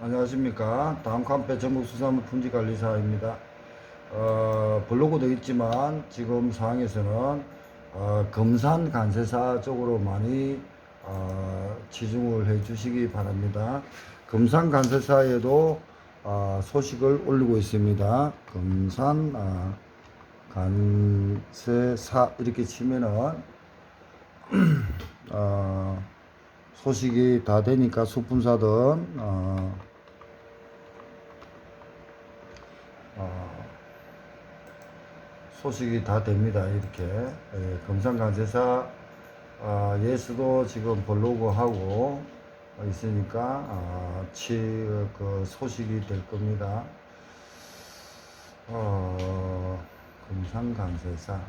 안녕하십니까. 다음 칸페 전국수산물 품질관리사입니다. 어, 블로그도 있지만 지금 상황에서는 어, 금산 간세사 쪽으로 많이 어, 치중을 해 주시기 바랍니다. 금산 간세사에도 어, 소식을 올리고 있습니다. 금산 아, 간세사 이렇게 치면은 어, 소식이 다 되니까 수분사든 어, 어, 소식이 다 됩니다. 이렇게 예, 금산간세사 어, 예수도 지금 블로그 하고 있으니까 어, 치, 그 소식이 될 겁니다. 어, 금산간세사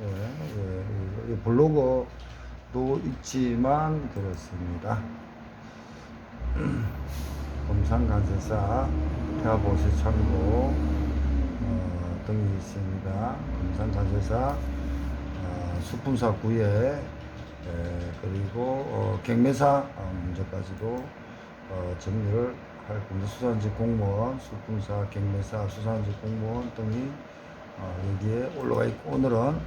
예, 예, 이 블로그 도 있지만 그렇습니다. 금산간세사 태아보수 창고 어, 등이 있습니다. 금산간세사 어, 수품사 구에 예, 그리고 어, 경매사 어, 문제까지도 어, 정리를 할 겁니다. 수산지 공무원, 수품사, 경매사, 수산지 공무원 등이 어, 여기에 올라가 있고 오늘은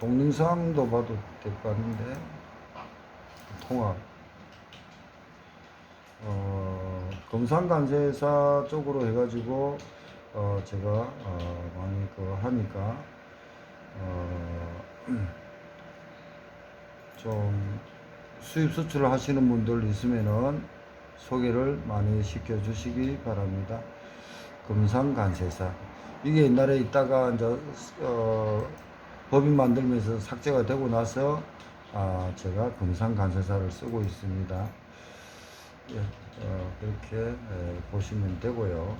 동영상도 봐도 될 것 같은데 통합 어, 금산간세사 쪽으로 해가지고 어, 제가 어, 많이 그 하니까 어, 좀 수입 수출을 하시는 분들 있으면은 소개를 많이 시켜 주시기 바랍니다. 금산간세사 이게 옛날에 있다가 이제 어, 법인 만들면서 삭제가 되고 나서 아, 제가 금산간세사를 쓰고 있습니다. 예, 어, 그렇게 예, 보시면 되고요.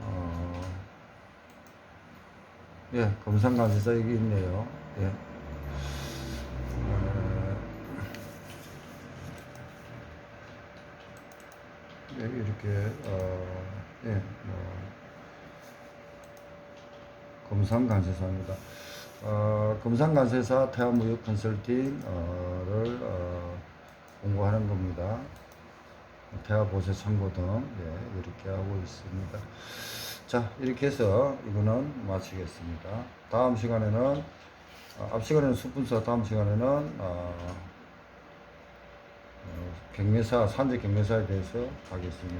어, 예, 금산간세사 여기 있네요. 예. 어, 예, 이렇게 어, 예, 뭐 금산간세사입니다. 어, 금산간세사 태아무역 컨설팅을 어, 공부하는 겁니다. 태아보세 참고 등 예, 이렇게 하고 있습니다. 자 이렇게 해서 이거는 마치겠습니다. 다음 시간에는 어, 앞 시간에는 수분사 다음 시간에는 어, 어, 경매사 산재 경매사에 대해서 하겠습니다.